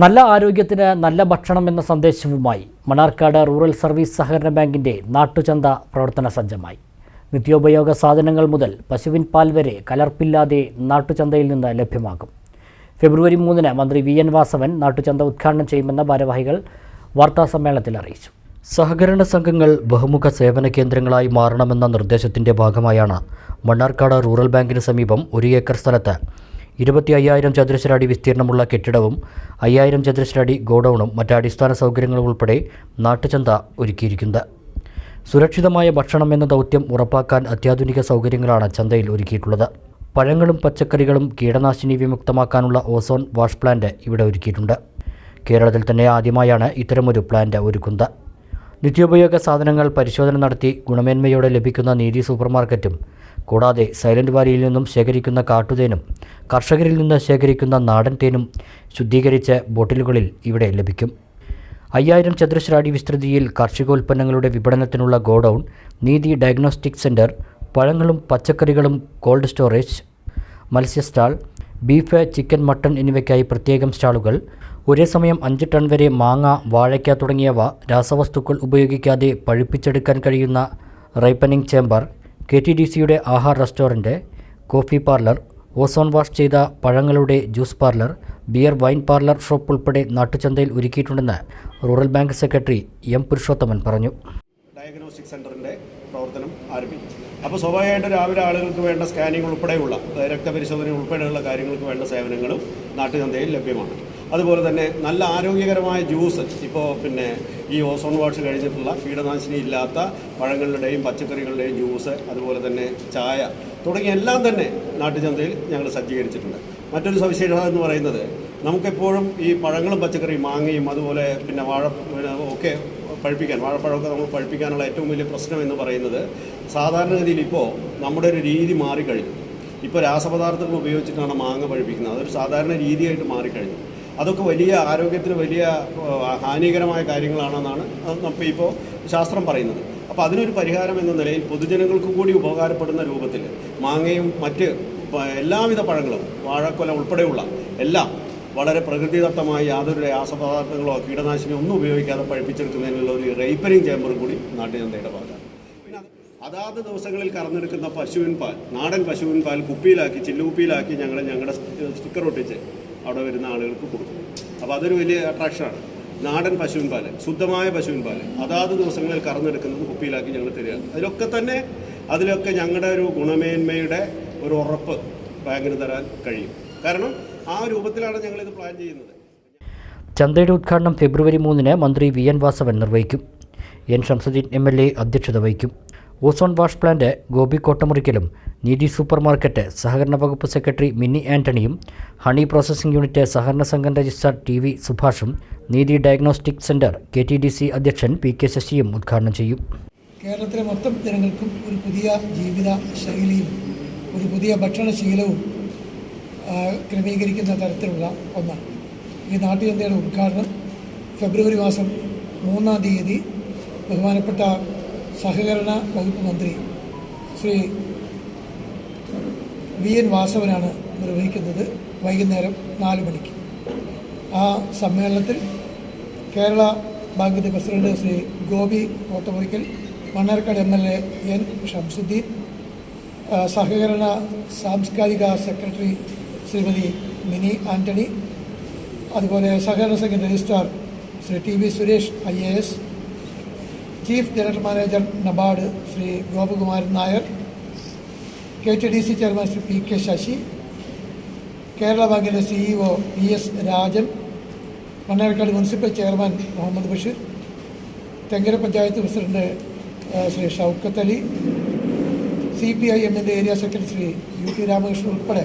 നല്ല ആരോഗ്യത്തിന് നല്ല ഭക്ഷണം എന്ന സന്ദേശവുമായി മണാർക്കാട് റൂറൽ സർവീസ് സഹകരണ ബാങ്കിന്റെ നാട്ടുചന്ത പ്രവർത്തന സജ്ജമായി. നിത്യോപയോഗ സാധനങ്ങൾ മുതൽ പശുവിൻ പാൽ വരെ കലർപ്പില്ലാതെ നാട്ടുചന്തയിൽ നിന്ന് ലഭ്യമാകും. ഫെബ്രുവരി മൂന്നിന് മന്ത്രി വി എൻ വാസവൻ നാട്ടുചന്ത ഉദ്ഘാടനം ചെയ്യുമെന്ന ഭാരവാഹികൾ വാർത്താസമ്മേളനത്തിൽ അറിയിച്ചു. സഹകരണ സംഘങ്ങൾ ബഹുമുഖ സേവന കേന്ദ്രങ്ങളായി മാറണമെന്ന നിർദ്ദേശത്തിന്റെ ഭാഗമായാണ് മണ്ണാർക്കാട് റൂറൽ ബാങ്കിന് സമീപം ഒരു ഏക്കർ സ്ഥലത്ത് ഇരുപത്തി അയ്യായിരം ചതുരശ്ര അടി വിസ്തീർണമുള്ള കെട്ടിടവും അയ്യായിരം ചതുരശ്ര അടി ഗോഡൌണും മറ്റ് അടിസ്ഥാന സൗകര്യങ്ങളും ഉൾപ്പെടെ നാട്ടുചന്ത ഒരുക്കിയിരിക്കുന്നത്. സുരക്ഷിതമായ ഭക്ഷണം എന്ന ദൗത്യം ഉറപ്പാക്കാൻ അത്യാധുനിക സൗകര്യങ്ങളാണ് ചന്തയിൽ ഒരുക്കിയിട്ടുള്ളത്. പഴങ്ങളും പച്ചക്കറികളും കീടനാശിനി വിമുക്തമാക്കാനുള്ള ഓസോൺ വാഷ് പ്ലാന്റ് ഇവിടെ ഒരുക്കിയിട്ടുണ്ട്. കേരളത്തിൽ തന്നെ ആദ്യമായാണ് ഇത്തരമൊരു പ്ലാന്റ് ഒരുക്കുന്നത്. നിത്യോപയോഗ സാധനങ്ങൾ പരിശോധന നടത്തി ഗുണമേന്മയോടെ ലഭിക്കുന്ന നീതി സൂപ്പർമാർക്കറ്റും കൂടാതെ സൈലന്റ് വാലിയിൽ നിന്നും ശേഖരിക്കുന്ന കാട്ടുതേനും കർഷകരിൽ നിന്ന് ശേഖരിക്കുന്ന നാടൻ തേനും ശുദ്ധീകരിച്ച ബോട്ടിലുകളിൽ ഇവിടെ ലഭിക്കും. അയ്യായിരം ചതുരശ്ര അടി വിസ്തൃതിയിൽ കാർഷികോൽപ്പന്നങ്ങളുടെ വിപണനത്തിനുള്ള ഗോഡൌൺ നീതി ഡയഗ്നോസ്റ്റിക് സെന്റർ പഴങ്ങളും പച്ചക്കറികളും കോൾഡ് സ്റ്റോറേജ് മത്സ്യ സ്റ്റാൾ ബീഫ് ചിക്കൻ മട്ടൺ എന്നിവയ്ക്കായി പ്രത്യേകം സ്റ്റാളുകൾ ഒരേ സമയം അഞ്ച് ടൺ വരെ മാങ്ങ വാഴയ്ക്ക തുടങ്ങിയവ രാസവസ്തുക്കൾ ഉപയോഗിക്കാതെ പഴുപ്പിച്ചെടുക്കാൻ കഴിയുന്ന ripening chamber K T D സിയുടെ Aahaar restaurant coffee parlour ozone wash ചെയ്ത പഴങ്ങളുടെ juice parlour beer wine parlour shop ഉൾപ്പെടെ നാട്ടുചന്തയിൽ ഒരുക്കിയിട്ടുണ്ടെന്ന് rural bank secretary M Purushothaman പറഞ്ഞു. ഡയഗ്നോസ്റ്റിക് സെന്ററിന്റെ പ്രവർത്തനം ആരംഭിച്ചു. അപ്പോൾ സ്വാഭാവികമായിട്ട് രാവിലെ ആളുകൾക്ക് വേണ്ട സ്കാനിംഗ് ഉൾപ്പെടെയുള്ള രക്തപരിശോധന ഉൾപ്പെടെയുള്ള കാര്യങ്ങൾക്ക് വേണ്ട സേവനങ്ങളും നാട്ടുചന്തയിൽ ലഭ്യമാണ്. അതുപോലെ തന്നെ നല്ല ആരോഗ്യകരമായ ജ്യൂസ് ഇപ്പോൾ പിന്നെ ഈ ഓസോൺ വാഷ് കഴിഞ്ഞിട്ടുള്ള കീടനാശിനി ഇല്ലാത്ത പഴങ്ങളുടെയും പച്ചക്കറികളുടെയും ജ്യൂസ് അതുപോലെ തന്നെ ചായ തുടങ്ങിയ എല്ലാം തന്നെ നാട്ടുചന്തയിൽ ഞങ്ങൾ സജ്ജീകരിച്ചിട്ടുണ്ട്. മറ്റൊരു സവിശേഷത എന്ന് പറയുന്നത് നമുക്കെപ്പോഴും ഈ പഴങ്ങളും പച്ചക്കറിയും മാങ്ങയും അതുപോലെ പിന്നെ വാഴ ഒക്കെ പഴുപ്പിക്കാൻ വാഴപ്പഴമൊക്കെ നമ്മൾ പഴുപ്പിക്കാനുള്ള ഏറ്റവും വലിയ പ്രശ്നം എന്ന് പറയുന്നത് സാധാരണഗതിയിൽ ഇപ്പോൾ നമ്മുടെ ഒരു രീതി മാറിക്കഴിഞ്ഞു. ഇപ്പോൾ രാസപദാർത്ഥങ്ങൾ ഉപയോഗിച്ചിട്ടാണ് മാങ്ങ പഴുപ്പിക്കുന്നത്. അതൊരു സാധാരണ രീതിയായിട്ട് മാറിക്കഴിഞ്ഞു. അതൊക്കെ വലിയ ആരോഗ്യത്തിന് വലിയ ഹാനികരമായ കാര്യങ്ങളാണെന്നാണ് നമ്മൾ ഇപ്പോൾ ശാസ്ത്രം പറയുന്നത്. അപ്പോൾ അതിനൊരു പരിഹാരം എന്ന നിലയിൽ പൊതുജനങ്ങൾക്കും കൂടി ഉപകാരപ്പെടുന്ന രൂപത്തിൽ മാങ്ങയും മറ്റ് എല്ലാവിധ പഴങ്ങളും വാഴക്കൊല ഉൾപ്പെടെയുള്ള എല്ലാം വളരെ പ്രകൃതിദത്തമായി യാതൊരു രാസപദാർത്ഥങ്ങളോ കീടനാശിനിയോ ഒന്നും ഉപയോഗിക്കാതെ പഴിപ്പിച്ചെടുക്കുന്നതിനുള്ള ഒരു റേപ്പറിങ് ചേമ്പറും കൂടി നാട്ടിൽ അത് അതാത് ദിവസങ്ങളിൽ കറന്നെടുക്കുന്ന പശുവിൻ പാൽ നാടൻ പശുവിൻ പാൽ കുപ്പിയിലാക്കി ചില്ലുകുപ്പിയിലാക്കി ഞങ്ങൾ ഞങ്ങളുടെ സ്റ്റിക്കർ ഒട്ടിച്ച് അവിടെ വരുന്ന ആളുകൾക്ക് കൊടുക്കും. അപ്പോൾ അതൊരു വലിയ അട്രാക്ഷനാണ് നാടൻ പശുവിൻ പാൽ ശുദ്ധമായ പശുവിൻ പാൽ. അതാത് ദിവസങ്ങളിൽ കറന്നെടുക്കുന്നത് കുപ്പിയിലാക്കി ഞങ്ങൾ തരിക. അതിലൊക്കെ തന്നെ അതിലൊക്കെ ഞങ്ങളുടെ ഒരു ഗുണമേന്മയുടെ ഒരു ഉറപ്പ് ബാങ്കിന് തരാൻ കഴിയും. കാരണം ആ രൂപത്തിലാണ് ഞങ്ങളിത് പ്ലാൻ ചെയ്യുന്നത്. ചന്തയുടെ ഉദ്ഘാടനം ഫെബ്രുവരി മൂന്നിന് മന്ത്രി വി എൻ വാസവൻ നിർവഹിക്കും. N Shamsuddin M L A അധ്യക്ഷത വഹിക്കും. ഓസോൺ വാഷ് പ്ലാന്റ് ഗോപി കോട്ടമുറിക്കലും നീതി സൂപ്പർ മാർക്കറ്റ് സഹകരണ വകുപ്പ് സെക്രട്ടറി മിന്നി ആന്റണിയും ഹണി പ്രോസസ്സിംഗ് യൂണിറ്റ് സഹകരണ സംഘം registrar T V സുഭാഷും Neethi diagnostic centre K T D C അധ്യക്ഷൻ പി കെ ശശിയും ഉദ്ഘാടനം ചെയ്യും. കേരളത്തിലെ മൊത്തം ജനങ്ങൾക്കും ഒരു പുതിയ ജീവിത ശൈലിയും ഒരു പുതിയ ഭക്ഷണശീലവും ക്രമീകരിക്കുന്ന തരത്തിലുള്ള ഒന്നാണ്. ഈ നാട്ടുചന്തയുടെ ഉദ്ഘാടനം ഫെബ്രുവരി മാസം മൂന്നാം തീയതി ബഹുമാനപ്പെട്ട സഹകരണ വകുപ്പ് മന്ത്രി ശ്രീ വി എൻ വാസവനാണ് നിർവഹിക്കുന്നത് വൈകുന്നേരം നാല് മണിക്ക്. ആ സമ്മേളനത്തിൽ കേരള ബാങ്കിന്റെ president Shri Gopi Kottamurikkal Mannarkkad M L A N Shamsuddin സഹകരണ സാംസ്കാരിക സെക്രട്ടറി ശ്രീമതി മിനി ആന്റണി അതുപോലെ സഹകരണ സംഘം registrar Shri T V Suresh I A S chief general manager NABARD Shri Gopakumaran Nair K T D C chairman Shri P K Sasi Kerala ബാങ്കിന്റെ CEO P S Rajan Mannarkkad municipal chairman Muhammad Basheer Thenkara panchayat president Shri Shoukath Ali C P I എമ്മിന്റെ area secretary Shri U T Ramakrishnan ഉൾപ്പെടെ